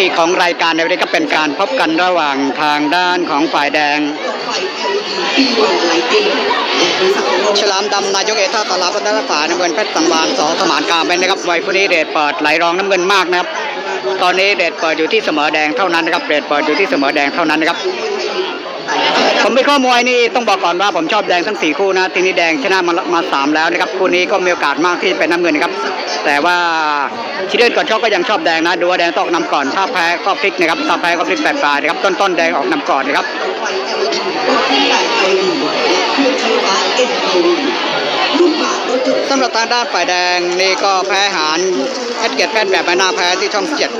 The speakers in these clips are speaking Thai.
ติของรายการในวันนี้ก็เป็นการพบกันระหว่างทางด้านของฝ่ายแดง ฉลามดำนายกเอท่าตลาดพัฒนาฝาน้ำเงินเพชรสังวานสอสมานการเป็นนะครับวัยผู้นี้เดชเปิดไหลรองน้ำเงินมากนะครับ ตอนนี้เดชเปิดอยู่ที่เสมอแดงเท่านั้นนะครับเดชเปิดอยู่ที่เสมอแดงเท่านั้นนะครับ ผมเป็นข้อมวยนี่ต้องบอกก่อนว่าผมชอบแดงทั้งสี่คู่นะทีนี้แดงชนะมามาสามแล้วนะครับคู่นี้ก็มีโอกาสมากที่เป็นน้ำเงินนะครับแต่ว่าชิเดินก่อนชอบก็ยังชอบแดงนะดูว่าแดงต้องนำก่อนถ้าแพ้ก็พลิกนะครับถ้าแพ้ก็พลิกแปดปลายนะครับต้นต้นแดงออกนำก่อนนะครับ สำหรับทางด้านฝ่ายแดงนี่ก็แพ้หารเพชรเกียรติแป้นแบบใบหน้าแพ้ที่ช่องเจ็ด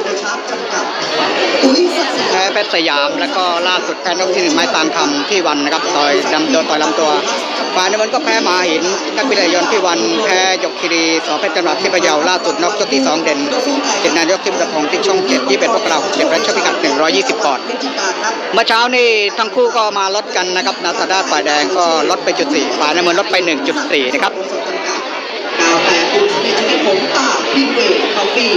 แพ้เพชรสยาม แล้วก็ล่าสุดแพ้นกที่หนึ่งไม้ตามคำที่วันนะครับต่อยลำโดนต่อยลำตัวฝ่ายน้ำมันก็แพ้มาหินนักพิเลยนที่วันแพ้ยกคีรีสอเพชรจังหวัดที่พะเยาล่าสุดนกยกที่สองเด่นเป็นนายกทิมตะพงที่ช่องเจ็ดที่เป็นพวกเราเจ็ดและช่องพิกัด120ปอนด์เมื่อเช้านี่ทั้งคู่ก็มาลดกันนะครับนาซาด้าฝ่ายแดงก็ลดไปจุดสี่ฝ่ายน้ำมันลดไป1.4นะครับกาแฟปรุง ในชนิดผงตาพิเวทคอฟฟี่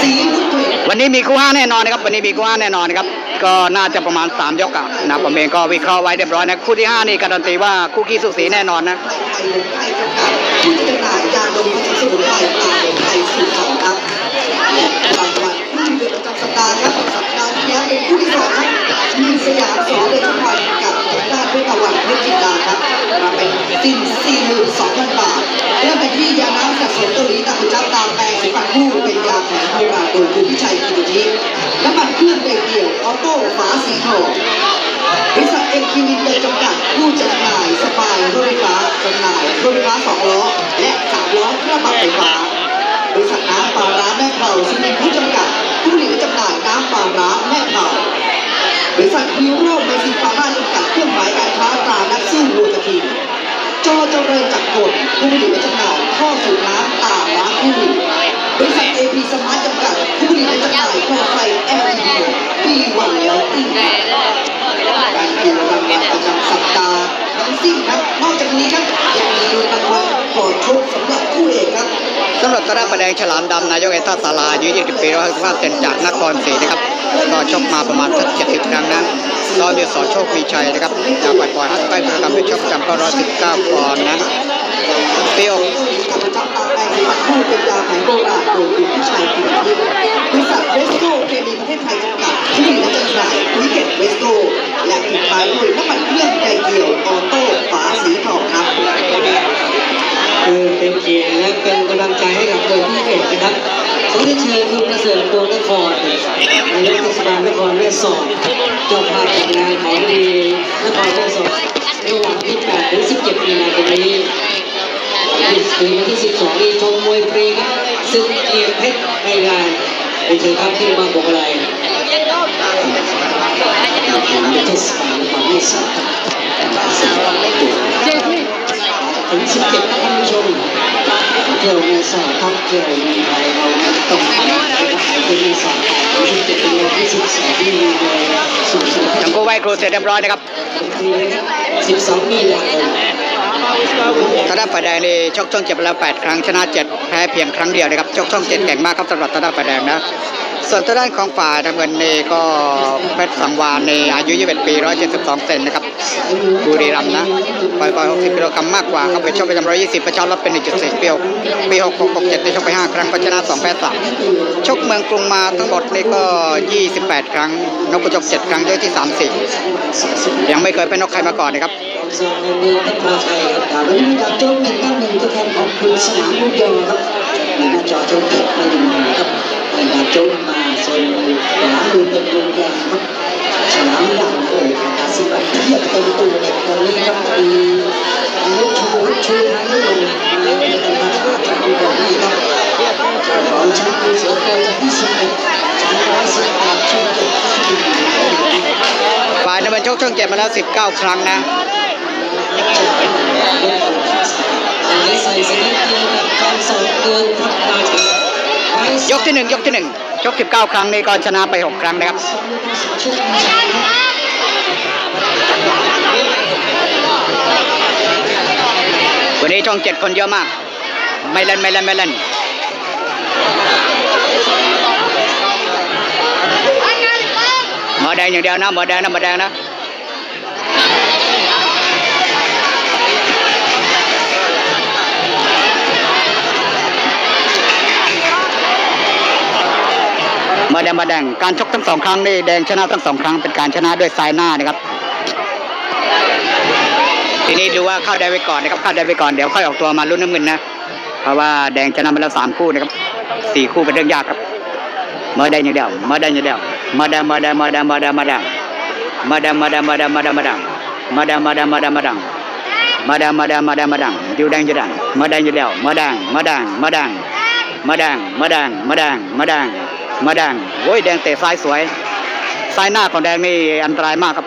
สีวุ้นเวทวันนี้มีคู่ห้าแน่นอนนะครับ วันนี้มีคู่ห้าแน่นอนนะครับ ก็น่าจะประมาณ 3 ยกอะนะผมเองก็วิเคราะห์ไว้เรียบร้อยนะ คู่ที่ 5 นี่การันตีว่าคู่ขี้สุสีแน่นอนนะไทยลงไทยจำกัดผู้จำหน่ายยาดมผสมสมุนไพรตาลงไทยสูตรสองครับรางวัลผู้ที่เกิดประจำสัปดาห์ครับสัปดาห์ที่แล้วเป็นคู่ที่สองครับมีสยาม สิ้นสี่หมื่นสองพันบาท เริ่มไปที่ยาน้ำจากสวนเกาหลีตาคุณจ้าตามแปลงสีฟันคู่เป็นยาแผนโบราณโดยคุณพิชัยกิติทิน้ำมันเครื่องเด็กเดี่ยวออโต้ฝาสีทองบริษัทเอ็มคิวินเตอร์จำกัดผู้จำหน่ายสปายรถไฟฟ้าจำหน่ายรถไฟฟ้าสองล้อ และสามล้อกระบไฟฟ้าบริษัทน้ำปลาร้าแม่เผาซิมินผู้จำกัด ผู้ผลิตจำหน่ายน้ำปลาร้าแม่เผาบริษัทฮิวโร่เมซิฟาร์มาจำกัดเครื่องหมายการค้าตรานักสู้วัวกระทิง จอเจริญจักรกลผู้ผลิตและจำหน่ายท่อสูบน้ำตาล้างคู่บริษัทเอพีสมาร์ทจำกัดผู้ผลิตและจำหน่ายโคมไฟแอลอีดีปีวันแล้วติ้งการคือรางวัลประจำสัปดาห์ทั้งสิ้นครับ นอกจากนี้ครับยังมีรางวัลก่อนชกสำหรับคู่เอกครับสำหรับตระประแดงฉลามดำนายกเอท่าตาลาอายุ20ปี155เซนจากนครศรีนะครับก็ชกมาประมาณสัก70ครั้งนะ ตอนเดียวสอโชคมีชัยนะครับจากปล่อยปล่อย55กิโลกรัมเป็นชกประจำก็119ปอนด์นะเปรี้ยวประจำตาแปลงสีฟันคู่เป็นยาแผนโบราณโดยคุณผู้ชายคุณทิพย์บริษัทเวสโก้เคมีประเทศไทยจำกัดผู้ผลิตจำหน่ายวิกเก็ตเวสโก้และปิดท้ายด้วยน้ำมันเครื่องไดเกียวออโต้ฝาสีทองครับ คือเป็นเกียรติและเป็นกำลังใจให้กับมวยคู่เอกนะครับขอได้เชิญคุณประเสริฐดวงนครนายกเทศบาลนครแม่สอดเจ้าภาพจัดงานของดีนครแม่สอดในวันที่8ถึง17มีนาคมนี้ปิดถึงวันที่ 12นี้ชมมวยฟรีครับซึ่งเกียรติเพชรในงานเป็นเชิญครับที่มาบอกอะไรเทศบาลนครแม่สอดถึง17ครับท่านผู้ ชมเที่ยวในสาท่องเที่ยวในไทยเราต้องทำนะครับเป็นในสาที่จะเป็นวันที่สิบสองที่มีในสูงสุดทั้งคู่ไหว้ครูเสร็จเรียบร้อยนะครับสิบสองมีนาคมทางด้านฝ่ายแดงนี่ชกช่องเจ็ดมาแล้ว8ครั้งชนะ7แพ้เพียงครั้งเดียวนะครับชกช่องเจ็ดเก่งมากครับสำหรับทางด้านฝ่ายแดงนะ ส่วนทางด้านของฝ่ายน้ำเงินนี่ก็เพชรสังวานในอายุ 21 ปี 172 เซนนะครับบุรีรัมย์นะปล่อยปล่อย60 กิโลกรัมมากกว่าครับไปชกไปจำ120 ประชาลดเป็น 1.4 เปียวปี 66 67 ได้ชกไป 5 ครั้งก็ชนะ2แพ้3ชกเมืองกรุงมาทั้งหมดนี่ก็ 28 ครั้ง นกกระจก 7 ครั้งเยอะที่ 34 ยังไม่เคยเป็นนกใครมาก่อนนะครับส่วนในเมือจงตั้งหนึ่งตัวแทนของคุณสนามลูกยอครับหน้าจอโจ๊กเก็บมาหนึ่งครับในหน้าจ๊ก เลยนนี้ครับมีอายุชูชูท้ายลงมาในมาท่าทางของนี่ครับของชั้นเสือโคจะที่สิบเอ็ดชั้นร้อยสิบแปดชูเจ็ดที่ฝ่ายน้ำมันชกช่องเจ็ดมาแล้ว19ครั้งนะใส่สีเดียวกับกาครับมาถึงยกที่หนึ่งยกที่หนึ่งชก19ครั้งนี่ก็ชนะไป6ครั้งนะครับ ช่องเจ็ดคนเยอะมาก ไม่เล่นไม่เล่นไม่เล่นหมอแดงอย่างเดียวนะหมอแดงนะหมอแดงนะมาแดงมาแดงการชกทั้งสองครั้งนี่แดงชนะทั้งสองครั้งเป็นการชนะด้วยสายหน้านะครับ ทีนี้ดูว่าเข้าได้ไว้ก่อนนะครับเข้าได้ไว้ก่อนเดี๋ยวค่อยออกตัวมาลุ้นน้ำเงินนะ เพราะว่าแดงชนะมาแล้วสามคู่นะครับสี่คู่เป็นเรื่องยากครับมาแดงอย่างเดียวมาแดงอย่างเดียวมาดงมาแดงมาแดงมาแดงมาแดงมาแดงมาแดงมาแดงมาแดงมาแดงมาแดงมาแดงมาดงมาแดงมาแดงมาแดงมาแดงมาแดงอยู่แดงอยู่แดงมาแดงอยู่เดียวมาแดงมาแดงมาแดงมาแดงมาแดงมาแดงมาแดงมาแดงโอ้ยแดงเตะซ้ายสวยซ้ายหน้าของแดงนี่อันตรายมากครับ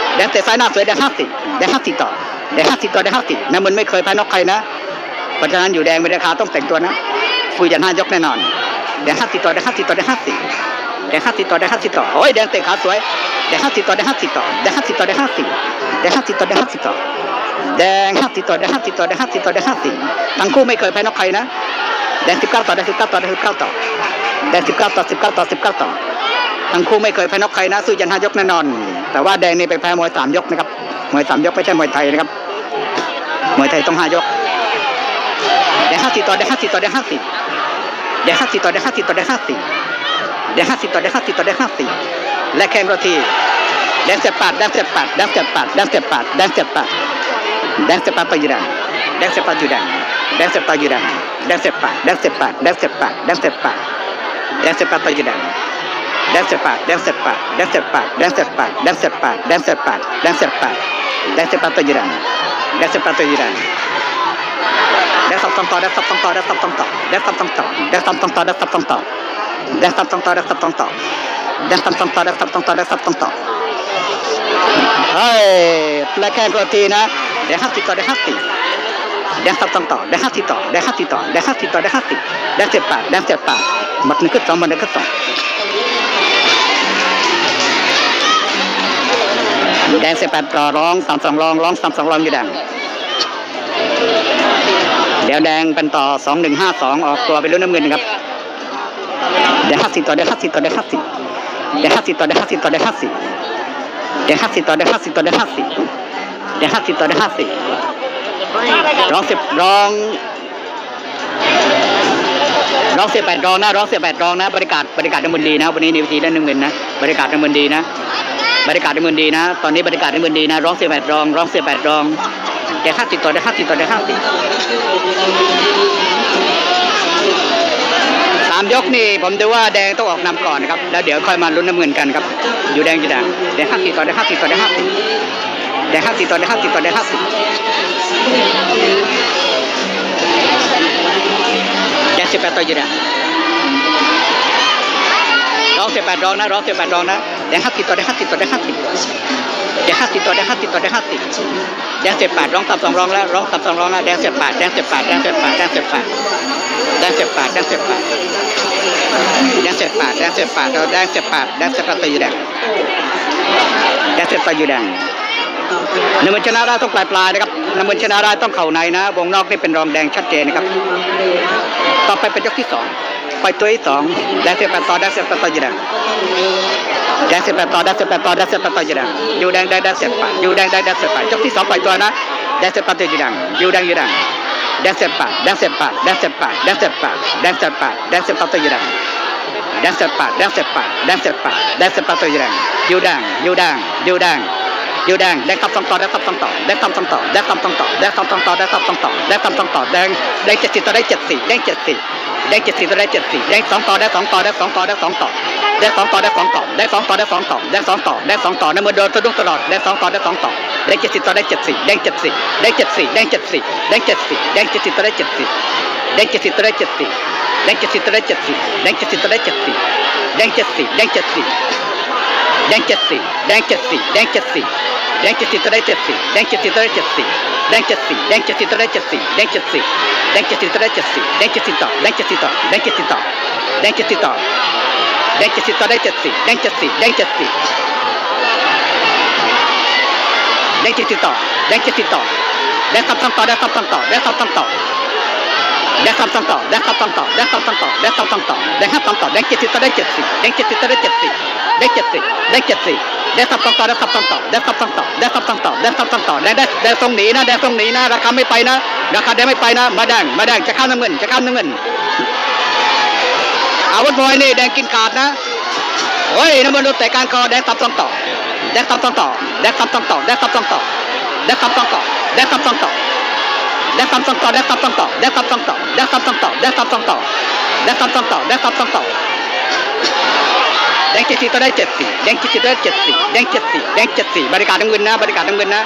เดี๋ยวเตะซ้ายหน้าสวยเดี๋ยวห้าสิเดี๋ยวห้าสิต่อเดี๋ยวห้าสิต่อเดี๋ยวห้าสินั่มันไม่เคยแพ้นอกใครนะเพราะฉะนั้นอยู่แดงไม่ได้ขาต้องแต่งตัวนะคุยจะห้ายกแน่นอนเดี๋ยวห้าสิต่อเดี๋ยวห้าสิต่อเดี๋ยวห้าสิเดี๋ยวห้าสิต่อเดี๋ยวห้าสิต่อโอ้ยแดงเตะขาสวยเดี๋ยวห้าสิต่อเดี๋ยวห้าสิต่อเดี๋ยวห้าสิต่อเดี๋ยวห้าสิเดี๋ยวห้าสิต่อเดี๋ยวห้าสิต่อแดงห้าสิต่อเดี๋ยวห้าสิต่อเดี๋ยวห้าสิต่อเดี๋ยวห้าสิทั้งคู่ไม่เคยแพ้นอกใครนะแดงสิบเก้าต่อแดงสิบเก้าต่อแดงสิบเก้าต่อแดงสิบเก้าต่อสิบเก้าต่อสิบเก้าต่อ ทั้งคู่ไม่เคยแพ้นอกใครนะสู้ยันห้ายกแน่นอน แต่ว่าแดงนี่ไปแพ้มวยสามยกนะครับมวยสามยกไม่ใช่มวยไทยนะครับมวยไทยต้องห้ายกเดี๋ยวห้าสิต่อเดี๋ยวห้าสิต่อเดี๋ยวห้าสิเดี๋ยวห้าสิต่อเดี๋ยวห้าสิต่อเดี๋ยวห้าสิเดี๋ยวห้าสิต่อเดี๋ยวห้าสิต่อเดี๋ยวห้าสิและแข่งรถทีแดงเจ็บปาดแดงเจ็บปาดแดงเจ็บปาดแดงเจ็บปาดแดงเจ็บปาดแดงเจ็บปาดไปยู่ดังแดงเจ็บปาดอยู่แดงแดงเจ็บปาดอยู่แดงแดงเจ็บปาดแดงเจ็บปาดแดงเจ็บปาดแดงเจ็บปาดแดงเจ็บปาดไปอยู่ดัง ดงเจ็บปาดแดงเจ็บปาดแดงเจ็บปาดแดงเจ็บปาดแดงเจ็บปาดแดงเจ็บปาดแดงเจ็บปาดแดงเจ็บปาดไปอยู่ดังแดงเจ็บปาดไปอยู่ดังได้ซับซ้ำต่อได้ซับซ้ำต่อได้ซับซ้ำต่อได้ซับซ้ำต่อได้ซับซ้ำต่อได้ซับซ้ำต่อได้ซับซ้ำต่อได้ซับซ้ำต่อได้ซับซ้ำต่อได้ซับซ้ำต่อได้ซับซ้ำต่อเฮ้ยแลแค่กทีนะเดี๋ยวห้าสิบต่อได้ห้าสิบได้ซับซ้ำต่อได้ห้าสิบต่อได้ห้าสิบต่อได้ห้าสิบต่อได้ห้าสิบได้เจ็ดแปดได้เจ็ดแปดหมดหนึ่งขึ้นสองหมดหนึ่งขึ้นสอง แดงสิบแปดต่อร้องสามสองร้องร้องสามสองร้องอยู่แดงเดี๋ยวแดงเป็นต่อสองหนึ่งห้าสองออกตัวไปรุ่นน้ำเงินครับเดี๋ยวห้าสิบต่อเดี๋ยวห้าสิบต่อเดี๋ยวห้าสิบเดี๋ยวห้าสิบต่อเดี๋ยวห้าสิบต่อเดี๋ยวห้าสิบเดี๋ยวห้าสิบต่อเดี๋ยวห้าสิบต่อเดี๋ยวห้าสิบเดี๋ยวห้าสิบต่อเดี๋ยวห้าสิบร้องสิบร้องร้องเสิบแปดรองนะร้องเสิบแปดรองนะบริการบริการน้ำมันดีนะวันนี้ในวิธีได้หนึ่งหมื่นนะบริการน้ำมันดีนะ บริการน้ำมันดีนะ ตอนนี้บริการน้ำมันดีนะ ร้องเสิบแปดรอง ร้องเสิบแปดรองเดี๋ยวห้าสิบต่อเดี๋ยวห้าสิบต่อเดี๋ยวห้าสิบสามยกนี่ผมดูว่าแดงต้องออกนำก่อนนะครับ แล้วเดี๋ยวค่อยมาลุ้นน้ำเงินกันครับ อยู่แดงอยู่แดงแดงห้าสิบต่อแดงห้าสิบต่อแดงห้าสิบแดงห้าสิบต่อแดงห้าสิบต่อแดงห้าสิบแดงสิบแปดต่ออยู่แดงร้องสิบแปดร้องนะร้องสิบแปดร้องนะ แดงห้าสิบต่อแดงห้าสิบต่อแดงห้าสิบแดงห้าสิบต่อแดงห้าสิบต่อแดงห้าสิบแดงสิบแปดร้องสามสองร้องแล้วร้องสามสองร้องแล้วแดงเสิบแปดแดงเสิบแปดแดงเสิบแปดแดงเสิบแปดแดงเสิบแปดแดงเสิบแปดแดงเสร็จปาดแดงเสร็จปาดเราแดงเสร็จปาดแดงเสร็จปาดตัวยูแดงแดงเสร็จปาดอยู่แดงน้ำมันชนะได้ต้องปลายปลายนะครับน้ำมันชนะได้ต้องเข่าในนะ วงนอกนี่เป็นรองแดงชัดเจนนะครับ ต่อไปเป็นยกที่สอง phải tuổi tòng đã xếp bát to đã xếp bát to gì đó đã xếp bát to đã xếp bát to đã xếp bát to gì đó dù đang đang đã xếp bát dù đang đang đã xếp bát trong thứ sáu phải tuổi đó đã xếp bát to gì đó dù đang gì đó đã xếp bát đã xếp bát đã xếp bát đã xếp bát đã xếp bát đã xếp bát to gì đó đã xếp bát đã xếp bát đã xếp bát đã xếp bát to gì đó dù đang dù đang dù đang ยูแดงได้คำต้องต่อได้คำต้องต่อได้คำต้องต่อได้คำต้องต่อได้คำต้องต่อได้คำต้องต่อได้คำต้องต่อแดงได้เจ็ดสี่ต่อได้เจ็ดสี่ได้เจ็ดสี่ แดงเจ็ดสี่ได้เจ็ดสี่แดงสองต่อแดงสองต่อแดงสองต่อแดงสองต่อแดงสองต่อแดงสองต่อแดงสองต่อแดงสองต่อแดงสองต่อแดงสองต่อในมือเดินสะดุ้งตลอดแดงสองต่อแดงสองต่อแดงเจ็ดสิบต่อได้เจ็ดสี่แดงเจ็ดสี่แดงเจ็ดสี่แดงเจ็ดสี่แดงเจ็ดสี่แดงเจ็ดสิบต่อได้เจ็ดสี่แดงเจ็ดสิบต่อได้เจ็ดสี่แดงเจ็ดสิบต่อได้เจ็ดสี่แดงเจ็ดสิบต่อได้เจ็ดสี่แดงเจ็ดสิบแดงเจ็ดสิบแแดงเจ็ดสี่แดงเจ็ดสี่แดงเจ็ดสี่ แดงเจ็ดสี่ตัวได้เจ็ดสี่แดงเจ็ดสี่ตัวได้เจ็ดสี่แดงเจ็ดสี่แดงเจ็ดสี่ตัวได้เจ็ดสี่แดงเจ็ดสี่แดงเจ็ดสี่ตัวได้เจ็ดสี่แดงเจ็ดสี่ต่อแดงเจ็ดสี่ต่อแดงเจ็ดสี่ต่อแดงเจ็ดสี่ต่อแดงเจ็ดสี่ต่อได้เจ็ดสี่แดงเจ็ดสี่แดงเจ็ดสี่แดงเจ็ดสี่ต่อแดงเจ็ดสี่ต่อแดงคำสั่งต่อแดงคำสั่งต่อแดงคำสั่งต่อได้คำสั่งต่อได้คำสั่งต่อได้คำสั่งต่อได้คำสั่งต่อได้คำสั่งต่อได้เจ็ดสิบต่อได้เจ็ดสิบได้เจ็ดสิบต่อได้เจ็ดสิบได้เจ็ดสิบได้เจ็ดสิบ ได้คำสั่งต่อได้คำสั่งต่อได้คำสั่งต่อได้คำสั่งต่อได้คำสั่งต่อได้ได้ได้ตรงหนีนะได้ตรงหนีนะราคาไม่ไปนะราคาได้ไม่ไปนะ มาแดงมาแดงจะข้าน้ำเงินจะข้าน้ำเงินอาวุธมวยนี่แดงกินขาดนะโอ้ยน้ำมันโดนแต่การคอได้คำสั่งต่อได้คำสั่งต่อได้คำสั่งต่อได้คำสั่งต่อได้คำสั่งต่อได้คำสั่งต่อได้คำสั่งต่อได้คำสั่งต่อได้คำสั่งต่อได้คำสั่งต่อได้คำสั่งต่อได้คำสั่งต่อได้คำสั่งต่อแดงเจ็ดสี่ต่อได้เจ็ดสี่แดงเจ็ดสี่ต่อได้เจ็ดสี่แดงเจ็ดสี่แดงเจ็ดสี่บริการน้ำเงินนะบริการน้ำเงินนะ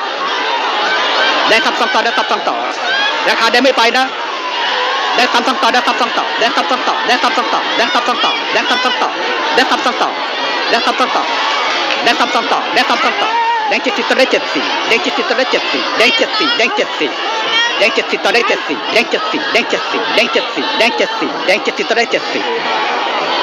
ได้คำสั่งต่อได้คำสั่งต่อราคาได้ไม่ไปนะได้คำสั่งต่อได้คำสั่งต่อได้คำสั่งต่อได้คำสั่งต่อได้คำสั่งต่อได้คำสั่งต่อได้คำสั่งต่อได้คำสั่งต่อได้คำสั่งต่อได้คำสั่งต่อแดงเจ็ดสี่ต่อได้เจ็ดสี่แดงเจ็ดสี่ต่อได้เจ็ดสี่แดงเจ็ดสี่แดงเจ็ดสี่แดงเจ็ดสิบต่อได้เจ็ดสิบแดงเจ็ดสิบแดงเจ็ดสิบแดงเจ็ดสิบแดงเจ็ดสิบแดงเจ็ดสิบต่อได้เจ็ดสิ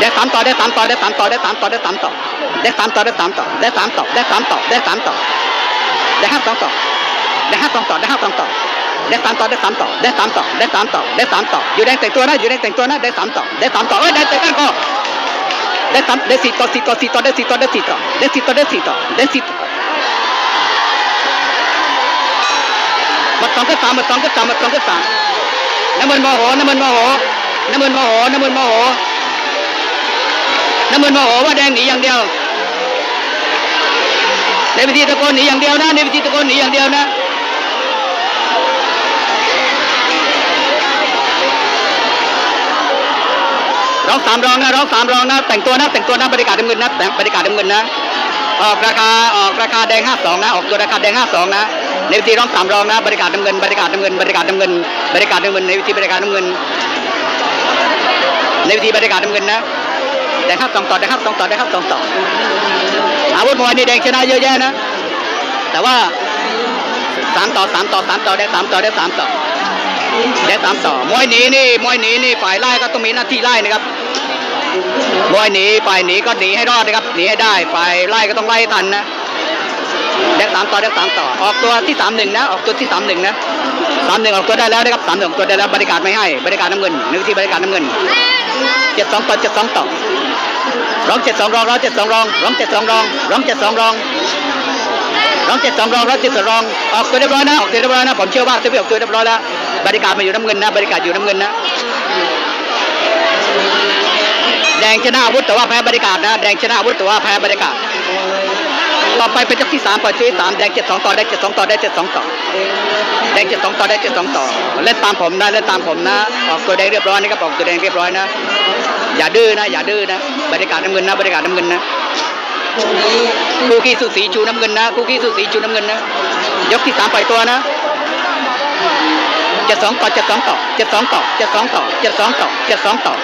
ได้สามต่อได้สามต่อได้สามต่อได้สามต่อได้สามต่อได้สามต่อได้สามต่อได้สามต่อได้สามต่อได้สามต่อได้ห้าสองต่อได้ห้าสองต่อได้ห้าสองต่อได้สามต่อได้สามต่อได้สามต่อได้สามต่อได้สามต่ออยู่แดงแต่งตัวนะอยู่แดงแต่งตัวนะได้สามต่อได้สามต่อเอ้ยได้แต่งกันก็ได้สามได้สี่ต่อสี่ต่อสี่ต่อได้สี่ต่อได้สี่ต่อได้สี่ต่อได้สี่ต่อได้สี่ต่อมาสองก็สามมาสองก็สามมาสองก็สามน้ำมันมโหน้ำมันมโหน้ำมันมโหน้ำมันมโห น้ำมันโมโหว่าแดงหนีอย่างเดียวในวิธีตะโกนหนีอย่างเดียวนะในวิธีตะโกนหนีอย่างเดียวนะร้องสามรองนะร้องสามรองนะแต่งตัวนะแต่งตัวนะบริการน้ำเงินนะแต่งบริการน้ำเงินนะออกราคาออกราคาแดงห้าสองนะออกตัวราคาแดงห้าสองนะในวิธีร้องสามรองนะบริการน้ำเงินบริการน้ำเงินบริการน้ำเงินบริการน้ำเงินในวิธีบริการน้ำเงินในวิธีบริการน้ำเงินนะ แดงห้าสองต่อแดงห้าสองต่อแดงห้าสองต่ออาวุธมวยนี่แดงชนะเยอะแยะนะ แต่ว่าสามต่อสามต่อสามต่อได้สามต่อได้สามต่อได้สามต่อมวยหนีนี่มวยหนีนี่ฝ่ายไล่ก็ต้องมีหน้าที่ไล่นะครับมวยหนีฝ่ายหนีก็หนีให้รอดนะครับหนีให้ได้ฝ่ายไล่ก็ต้องไล่ทันนะเด็กสามต่อเด็กสามต่อออกตัวที่สามหนึ่งนะออกตัวที่สามหนึ่งนะ สามหนึ่งออกตัวได้แล้วนะครับสามหนึ่งออกตัวได้แล้วบริการไม่ให้บริการน้ำเงินนึกที่บริการน้ำเงินเจ็ดสองต่อเจ็ดสองต่อร้องเจ็ดสองรองร้องเจ็ดสองรองร้องเจ็ดสองรองร้องเจ็ดสองรองร้องเจ็ดสองรองร้องเจ็ดสองรองออกตัวเรียบร้อยนะออกตัวเรียบร้อยนะผมเชื่อว่าจะไปออกตัวเรียบร้อยแล้วบริการมาอยู่น้ำเงินนะบริการอยู่น้ำเงินนะแดงชนะอาวุธแต่ว่าแพ้บริการนะแดงชนะอาวุธแต่ว่าแพ้บริการ ต่อไปเป็นยกที่สามปล่อยที่สามแดงเจ็ดสองต่อได้เจ็ดสองต่อได้เจ็ดสองต่อแดงเจ็ดสองต่อได้เจ็ดสองต่อเล่นตามผมนะเล่นตามผมนะออกตัวแดงเรียบร้อยนะครับออกตัวแดงเรียบร้อยนะ อย่าดื้อนะ อย่าดื้อนะบริการน้ำเงินนะบริการน้ำเงินนะคู่ขี้สุสีชูน้ำเงินนะคู่ขี้สุสีชูน้ำเงินนะ ยกที่สามปล่อยตัวนะเจ็ดสองต่อเจ็ดสองต่อเจ็ดสองต่อเจ็ดสองต่อเจ็ดสองต่อเจ็ดสองต่อ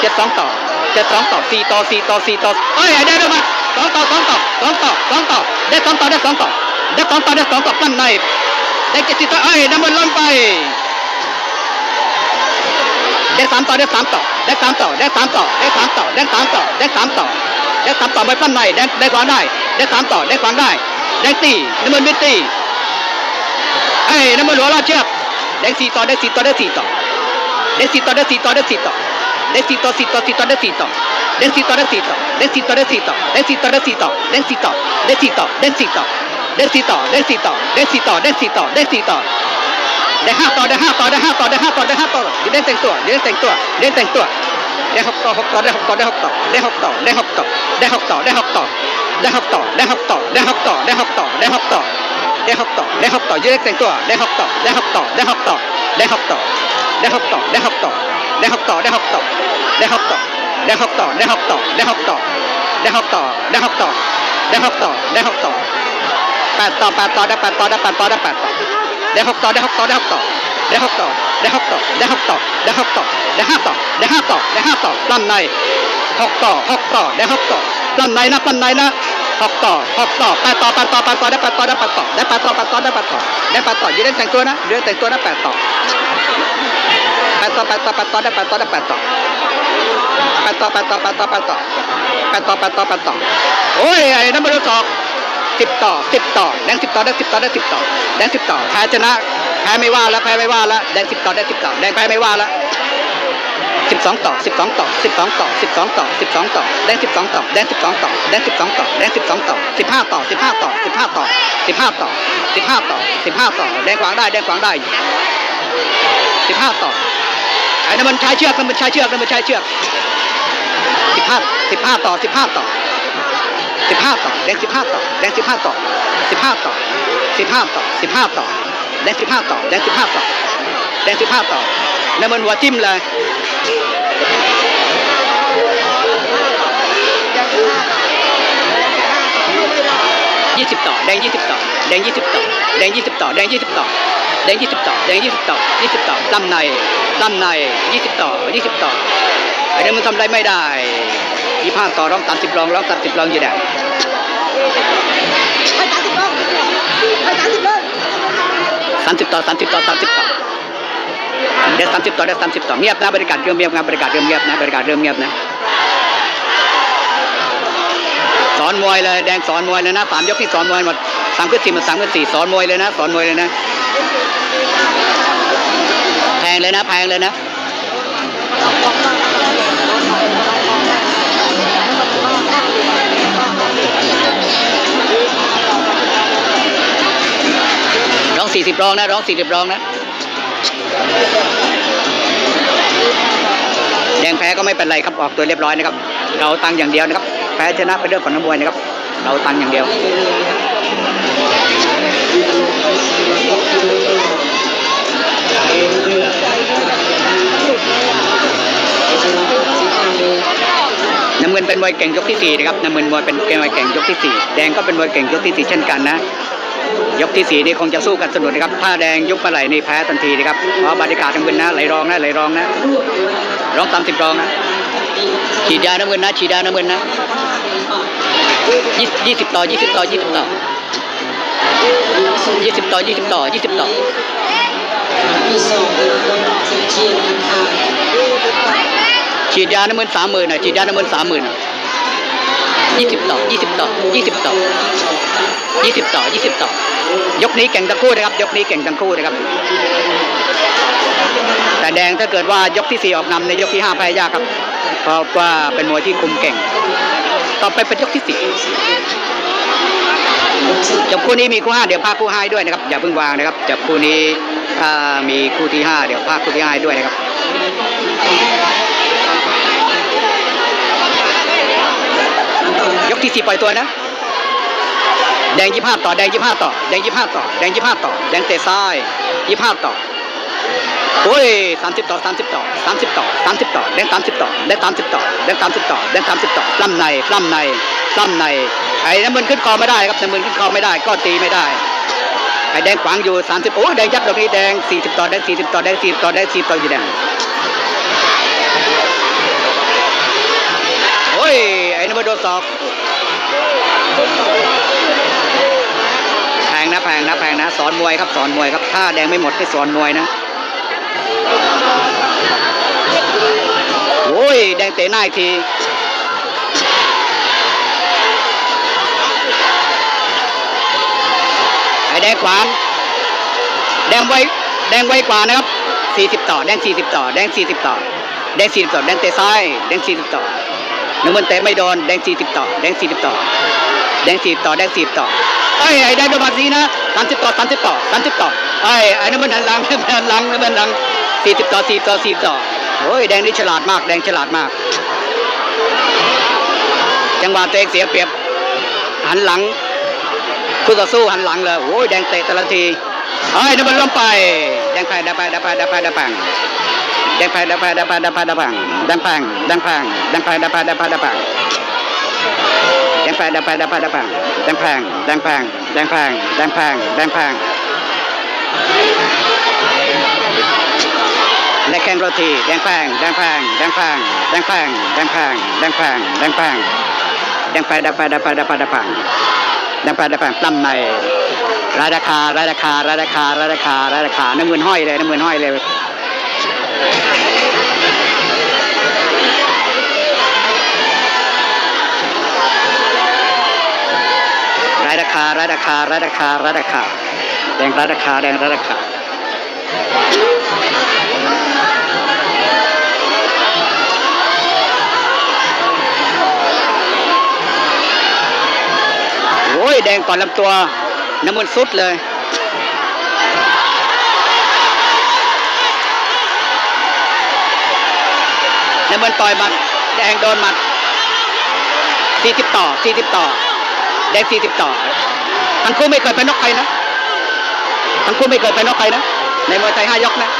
เจ็ดสองต่อเจ็ดสองต่อสี่ต่อสี่ต่อสี่ต่อเอ้ยได้แด้วมา สองต่อสองต่อสองต่อสองต่อได้สองต่อได้สองต่อได้สองต่อได้สองต่อปั้นในได้เจ็ดสิบต่อเอ้ยน้ำมันล้นไปได้สามต่อได้สามต่อได้สามต่อได้สามต่อได้สามต่อได้สามต่อได้สามต่อได้สามต่อไปั้นในได้ได้ความได้ได้สามต่อได้ความได้ได้ตีน้ำมันไม่ตีเอ้น้ำมันหัวเราเชือกได้สี่ต่อได้สี่ต่อได้สี่ต่อได้สี่ต่อได้สี่ต่อได้สี่ต่อได้สี่ต่อสี่ต่อสี่ต่อได้สี่ต่อ ได้สี่ต่อได้สี่ต่อได้สี่ต่อได้สี่ต่อได้สี่ต่อได้สี่ต่อได้สี่ต่อได้สี่ต่อได้สี่ต่อได้สี่ต่อได้สี่ต่อได้สี่ต่อได้สี่ต่อได้สี่ต่อได้ห้าต่อได้ห้าต่อได้ห้าต่อได้ห้าต่อได้ห้าต่อเดี๋ยวแต่งตัวเดี๋ยวแต่งตัวเดี๋ยวแต่งตัวได้หกต่อหกต่อได้หกต่อได้หกต่อได้หกต่อได้หกต่อได้หกต่อได้หกต่อได้หกต่อได้หกต่อได้หกต่อได้หกต่อได้หกต่อได้หกต่อได้หกต่อยืดแต่งตัวได้หกต่อได้หกต่อได้หกต่อได้หกต่อได้หกต่อได้หกต่อได้หกต่อได้หกต่อได้หกต่อ ได้หกต่อได้หกต่อได้หกต่อได้หกต่อได้หกต่อได้หกต่อได้หกต่อแปดต่อแปดต่อได้แปดต่อได้แปดต่อได้แปดต่อได้หกต่อได้หกต่อได้หกต่อได้หกต่อได้หกต่อได้หกต่อได้หกต่อได้ห้าต่อได้ห้าต่อได้ห้าต่อลั่นในหกต่อหกต่อได้หกต่อด้านในนะด้านในนะหกต่อหกต่อแปดต่อแปดต่อแปดต่อได้แปดต่อได้แปดต่อได้แปดต่อแปดต่อได้แปดต่อได้แปดต่อยืนแต่งตัวนะยืนแต่งตัวนะแปดต่อแปดต่อแปดต่อแปดต่อได้แปดต่อได้แปดต่อ ปดต่อแปดต่อแปดต่อแปดต่อแปดต่อแปดต่อแปดต่อโอ้ยไอ้นั่นมันรู้สอกสิบต่อสิบต่อแดงสิบต่อได้สิบต่อได้สิบต่อแดงสิบต่อแพ้ชนะแพ้ไม่ว่าแล้วแพ้ไม่ว่าแล้วแดงสิบต่อได้สิบต่อแดงแพ้ไม่ว่าแล้วสิบสองต่อสิบสองต่อสิบสองต่อสิบสองต่อสิบสองต่อแดงสิบสองต่อแดงสิบสองต่อแดงสิบสองต่อแดงสิบสองต่อสิบห้าต่อสิบห้าต่อสิบห้าต่อสิบห้าต่อสิบห้าต่อสิบห้าต่อแดงขวางได้แดงขวางได้สิบห้าต่อไอ้นั่นมันใช้เชือกนั่นมันใช้เชือกนั่นมันใช้เชือก สิบห้าสิบห้าต่อสิบห้าต่อสิบห้าต่อแดงสิบห้าต่อแดงสิบห้าต่อสิบห้าต่อสิบห้าต่อสิบห้าต่อแดงสิบห้าต่อแดงสิบห้าต่อแดงสิบห้าต่อนั่นมันหัวจิ้มเลยยี่สิบต่อแดงยี่สิบต่อแดงยี่สิบต่อแดงยี่สิบต่อแดงยี่สิบต่อแดงยี่สิบต่อแดงยี่สิบต่อยี่สิบต่อลำในลำในยี่สิบต่อยี่สิบต่อ อ้เดี๋ยวมันทำอะไรไม่ได้ยี่ห้าต่อร้องสามสิบรองร้องสามสิบรองอยู่แดงไปสามสิบรอบไปสามสิบรอบสามสิบต่อสามสิบต่อสามสิบต่อเดี๋ยวสามสิบต่อเดี๋ยวสามสิบต่อเงียบนะบรรยากาศเริ่มเงียบนะบรรยากาศเริ่มเงียบนะบรรยากาศเริ่มเงียบนะสอนมวยเลยแดงสอนมวยเลยนะสามยกที่สอนมวยหมดสามขึ้นสี่หมดสามขึ้นสี่สอนมวยเลยนะสอนมวยเลยนะแพงเลยนะแพงเลยนะ สี่สิบรองนะร้องสี่สิบรองนะ แดงแพ้ก็ไม่เป็นไรครับออกตัวเรียบร้อยนะครับ เราตังอย่างเดียวนะครับ แพ้ชนะเป็นเรื่องของนักมวยนะครับ เราตังอย่างเดียวน้ำเงินเป็นมวยเก่งยกที่สี่นะครับน้ำเงินมวยเป็นมวยเก่งยกที่สี่แดงก็เป็นมวยเก่งยกที่สี่เช่นกันนะ ยกที่สี่นี่คงจะสู้กันสนุกนะครับ ถ้าแดงยุบเมื่อไหร่นี่แพ้ทันทีนะครับเพราะบรรยากาศน้ำเงินนะไหลรองนะไหลรองนะร้องสามสิบรองนะฉีดยาน้ำเงินนะฉีดยาน้ำเงินนะยี่สิบต่อยี่สิบต่อยี่สิบต่อยี่สิบต่อยี่สิบต่อยี่สิบต่อมีสองคนเชียร์นะคะฉีดยาน้ำเงินสามหมื่นนะฉีดยาน้ำเงินสามหมื่น ยี่สิบต่อยี่สิบต่อยี่สิบต่อยี่สิบต่อยี่สิบต่อ ยกนี้เก่งทั้งคู่นะครับ ยกนี้เก่งทั้งคู่นะครับ แต่แดงถ้าเกิดว่ายกที่สี่ออกนำในยกที่ห้าแพ้ยากครับ เพราะว่าเป็นมวยที่คุมเก่ง ต่อไปเป็นยกที่สี่จบคู่นี้มีคู่ห้าเดี๋ยวพาคู่ห้าด้วยนะครับอย่าเพิ่งวางนะครับจบคู่นี้ถ้ามีคู่ที่ห้าเดี๋ยวพาคู่ที่ห้าด้วยนะครับ กที่สี่ปล่อยตัวนะ แดงยี่ห้าต่อ แดงยี่ห้าต่อ แดงยี่ห้าต่อ แดงยี่ห้าต่อ แดงเตะซ้ายยี่ห้าต่อ โอ้ยสามสิบต่อสามสิบต่อสามสิบต่อสามสิบต่อ แดงสามสิบต่อ แดงสามสิบต่อ แดงสามสิบต่อ แดงสามสิบต่อปล้ำในปล้ำในปล้ำใน ไอ้น้ำมันขึ้นคอไม่ได้ครับน้ำมันขึ้นคอไม่ได้ ก็ตีไม่ได้ไอ้แดงขวางอยู่สามสิบโอ้แดงยับดอกนี้แดงสี่สิบต่อ แดงสี่สิบต่อ แดงสี่ต่อ แดงสี่ต่ออยู่แดงโอ้ยไอ้น้ำมันโดนศอก แพงนะแพงนะแพงนะสอนมวยครับสอนมวยครับถ้าแดงไม่หมดให้สอนมวยนะโอ้ยแดงเตะหน้าอีกทีไอ้แดงขวางแดงไวแดงไวกว่านะครับ40 ต่อ แดง 40 ต่อ แดง 40 ต่อ แดง 40 ต่อ แดงเตะซ้าย แดง 40 ต่อน้ำมันเตะไม่โดน แดง 40 ต่อ แดง 40 ต่อ แดงสีต่อแดงสีต่อไอ้ไอ้ได้โดนบาตรนี้นะสามสิบต่อสามสิบต่อสามสิบต่อไอ้ไอ้นั่นมันหันหลังเนมันหันหลังเนมันหันหลังสี่สิบต่อสี่ต่อสี่ต่อโอ้ยแดงนี่ฉลาดมาก แดงฉลาดมาก จังหวะเตะเสียเปรียบ หันหลังคู่ต่อสู้หันหลังเลยโอ้ยแดงเตะแต่ละทีไอ้นั่นมันล้มไป แดงไปแดงไปแดงไปแดงไปแดงไปดังแพงดังแพงดังแพงดังแพงดังแพงดังแพงดังแพงดังไปงดังไปงดังแพง แปดดังแปดดังแปดดังแปดดังแพงแดังแพงแดังแพงแดังแพงแดังแพงแดงแพงโรตีแดงแพงแดงแพงแดงแพงแดงแพงแดงแพงแดงแพงแดงแพงแดงแพงแดังแพงแดังแพงดังแพงดังแพงดังแพงดังแพงตั้มในรายราคารายราคารายราคารายราคารายราคาน้ำเงินห้อยเลยน้ำเงินห้อยเลย คารายราคารายราคารายราคาแดงรายราคาแดงรายราคาโอ้ยแดงก่อนลำตัวน้ำมันสุดเลยน้ำมันต่อยหมัดแดงโดนหมัดสี่ิบต่อสี่ิบต่อ แดงสี่สิบต่อทั้งคู่ไม่เคยไปนอกใครนะทั้งคู่ไม่เคยไปนอกใครนะ ในมวยไทยห้ายกนะ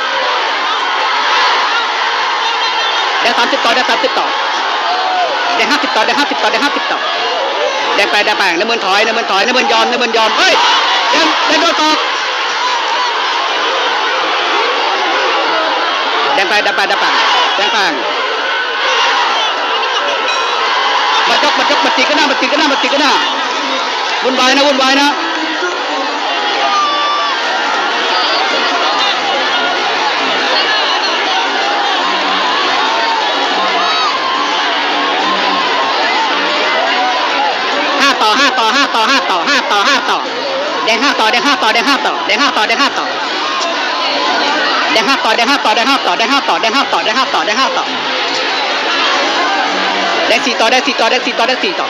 แดงสามสิบต่อแดงสามสิบต่อแดงห้าสิบต่อแดงห้าสิบต่อแดงห้าสิบต่อแดงไปแดงแปงน้ำมันถอยน้ำมันถอยน้ำมันยอมน้ำมันยอมเฮ้ยแดงแดงโดนต่อแดงไปแดงไปแดงแปงแดงแปงมายกมายกมาตีกันหน้ามาตีกันหน้ามาตีกันหน้า วุ่นวายนะวุ่นวายนะห้าต่อห้าต่อห้าต่อห้าต่อห้าต่อห้าต่อแดงห้าต่อแดงห้าต่อแดงห้าต่อแดงห้าต่อแดงห้าต่อแดงห้าต่อแดงห้าต่อแดงห้าต่อแดงห้าต่อแดงห้าต่อแดงห้าต่อแดงห้าต่อแดงสี่ต่อแดงสี่ต่อแดงสี่ต่อแดงสี่ต่อ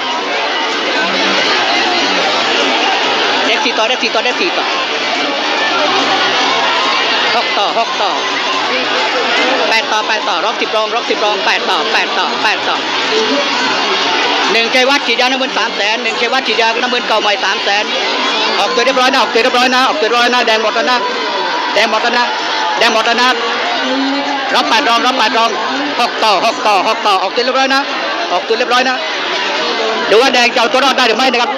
สี่ต่อเด็กสี่ต่อเด็กสี่ต่อหกต่อหกต่อแปดต่อแปดต่อรอบสิบรองรอบสิบรองแปดต่อแปดต่อแปดต่อหนึ่งชัยวัดฉีดยาน้ำมันสามแสนหนึ่งชัยวัดฉีดยาน้ำมันเก่าใหม่สามแสนออกตัวเรียบร้อยนะออกตัวเรียบร้อยนะออกตัวเรียบร้อยนะแดงหมดแล้วนะแดงหมดแล้วนะแดงหมดแล้วนะรับแปดรองรับแปดรองหกต่อหกต่อหกต่อออกตัวเรียบร้อยนะออกตัวเรียบร้อยนะดูว่าแดงจะเอาตัวรอดได้หรือไม่นะครับ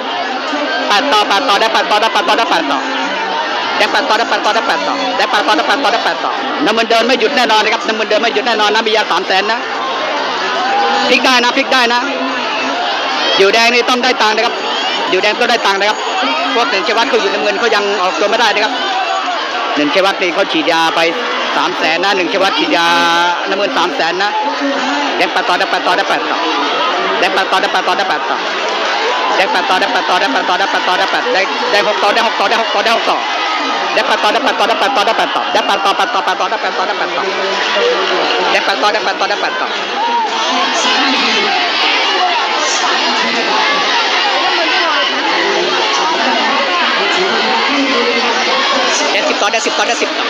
ปดต่อแปดต่อได้แปดต่อได้แปดต่อได้แปดต่อได้แปดต่อได้แปดต่อได้แปดต่อได้แปดต่อได้แปดต่อได้แปดต่อน้ำมันเดินไม่หยุดแน่นอนนะครับน้ำมันเดินไม่หยุดแน่นอนนะมียาสามแสนนะพลิกได้นะพลิกได้นะอยู่แดงนี่ต้องได้ตังค์นะครับ อยู่แดงก็ได้ตังค์นะครับพวกหนึ่งเชวัตเขาอยู่น้ำเงินเขายังออกตัวไม่ได้นะครับหนึ่งเชวัตนี่เขาฉีดยาไปสามแสนนะหนึ่งเชวัตฉีดยาน้ำเงินสามแสนนะแดงแปดต่อได้แปดต่อได้แปดต่อแดงแปดต่อได้แปดต่อได้แปดต่อ ได้แปดต่อได้แปดต่อได้แปดต่อได้แปดต่อได้แปดได้ได้หกต่อได้หกต่อได้หกต่อได้หกต่อได้แปดต่อได้แปดต่อได้แปดต่อได้แปดต่อได้แปดต่อแปดต่อแปดต่อได้แปดต่อได้แปดต่อได้แปดต่อได้แปดต่อได้แปดต่อได้สิบต่อได้สิบต่อได้สิบต่อ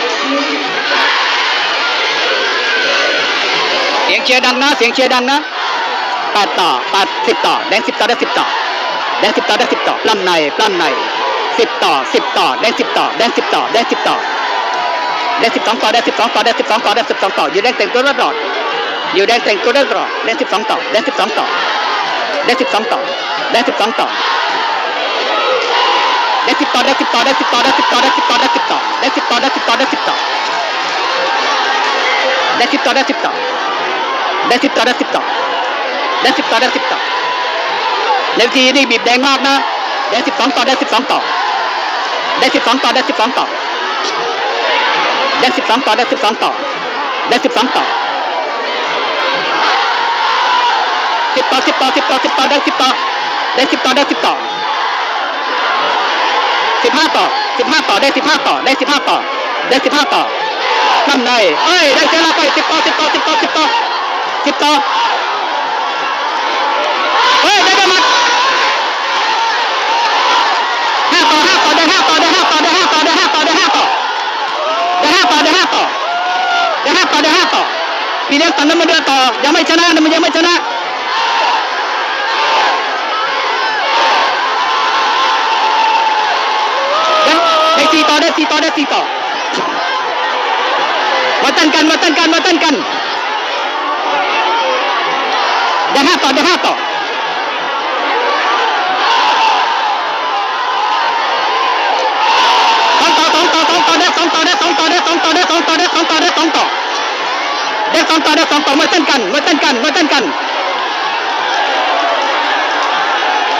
เสียงเชียร์ดังนะเสียงเชียร์ดังนะแปดต่อแปดสิบต่อแดงสิบต่อได้สิบต่อ แดงสิบต่อแดงสิบต่อปล้ำในปล้ำในสิบต่อสิบต่อแดงสิบต่อแดงสิบต่อแดงสิบต่อแดงสิบสองต่อแดงสิบสองต่อแดงสิบสองต่อแดงสิบสองต่ออยู่แดงแต่งตัวตลอดอยู่แดงแต่งตัวตลอดแดงสิบสองต่อแดงสิบสองต่อแดงสิบสองต่อแดงสิบสองต่อแดงสิบต่อแดงสิบต่อแดงสิบต่อแดงสิบต่อแดงสิบต่อแดงสิบต่อแดงสิบต่อแดงสิบต่อแดงสิบต่อแดงสิบต่อแดงสิบต่อแดงสิบต่อแดงสิบต่อแดงสิบต่อแดงสิบต่อ เดนทีนี่บีบแดงมากนะได้สิบสองต่อได้สิบสองต่อ ได้สิบสองต่อได้สิบสองต่อ ได้สิบสองต่อได้สิบสองต่อ ได้สิบสองต่อสิบต่อสิบต่อสิบต่อสิบต่อได้สิบต่อได้สิบต่อได้สิบต่อสิบห้าต่อสิบห้าต่อได้สิบห้าต่อได้สิบห้าต่อได้สิบห้าต่อนั่นไงเอ้ยได้เจอแล้วไปสิบต่อสิบต่อสิบต่อสิบต่อสิบต่อเฮ้ยได้ได้มา ห้าต่อห้าต่อได้ห้าต่อได้ห้าต่อได้ห้าต่อได้ห้าต่อได้ห้าต่อ ได้ห้าต่อได้ห้าต่อได้ห้าต่อได้ห้าต่อพี่เลี้ตันน้ำมันเดือต่อยังไม่ชนะนะมันยังไม่ชนะได้สี่ต่อได้สี่ต่อได้สี่ต่อมาเต้นกันมาเต้นกันมาเต้นกันได้ห้าต่อได้ห้าต่อ สองต่อได้สองต่อได้สองต่อได้สองต่อได้สองต่อได้สองต่อได้สองต่อได้สองต่อมาเต้นกันมาเต้นกันมาเต้นกัน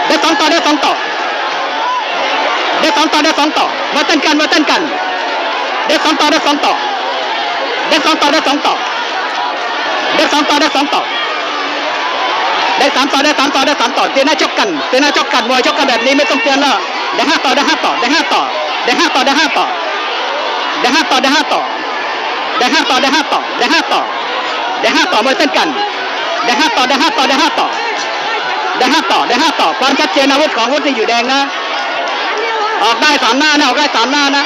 ได้สองต่อได้สองต่อได้สองต่อได้สองต่อมาเต้นกันมาเต้นกันได้สองต่อได้สองต่อได้สองต่อได้สองต่อได้สองต่อได้สองต่อได้สามต่อได้สามต่อได้สามต่อเตะหน้าชกกันเตะหน้าชกกันมวยชกกันแบบนี้ไม่ต้องเตือนแล้วได้ห้าต่อได้ห้าต่อได้ห้าต่อได้ห้าต่อได้ห้าต่อ ได้ห้าต่อได้ห้าต่อได้ห้าต่อได้ห้าต่อได้ห้าต่อได้ห้าต่อมาเต้นกันได้ห้าต่อได้ห้าต่อได้ห้าต่อได้ห้าต่อได้ห้าต่อความชัดเจนอาวุธของอาวุธที่อยู่แดงนะออกได้สามหน้านะออกได้สามหน้านะ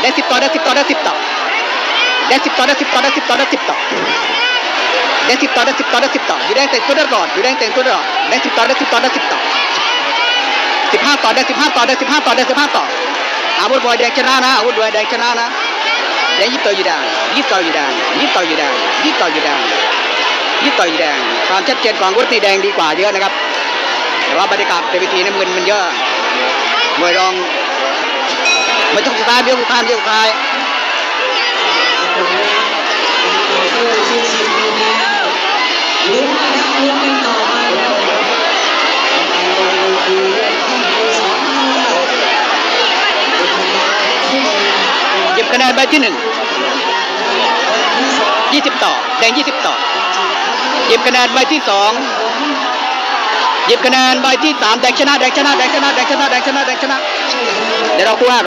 ได้สิบต่อได้สิบต่อได้สิบต่อได้สิบต่อได้สิบต่อได้สิบต่อได้สิบต่อได้สิบต่อได้สิบต่อได้สิบต่ออยู่แดงแต่งตัวได้ก่อนอยู่แดงแต่งตัวได้ก่อนได้สิบต่อได้สิบต่อได้สิบต่อสิบห้าต่อได้สิบห้าต่อได้สิบห้าต่อได้สิบห้าต่อ อาวุธบอยแดงชนะนะอาวุธบอยแดงชนะนะแดงยี่ต่ออยู่แดงยี่ต่ออยู่แดงยี่ต่ออยู่แดงยี่ต่ออยู่แดงยี่ต่อยู่แดงความชัดเจนของวุฒิแดงดีกว่าเยอะนะครับ แต่ว่าบรรยากาศในพิธีน้ำเงินมันเยอะมวยรองไม่ต้องสุดท้ายเบี้ยวสุดท้ายเบี้ยวสุดท้าย นนใบที่หนึ่งยี่สิบต่อ แดงยี่สิบต่อหยิบคะแนนใบที่สองหยิบคะแนนใบที่สามแดงชนะแดงชนะแดงชนะแดงชนะแดงชนะแดงชนะเดี๋ยวเราคู่ห้า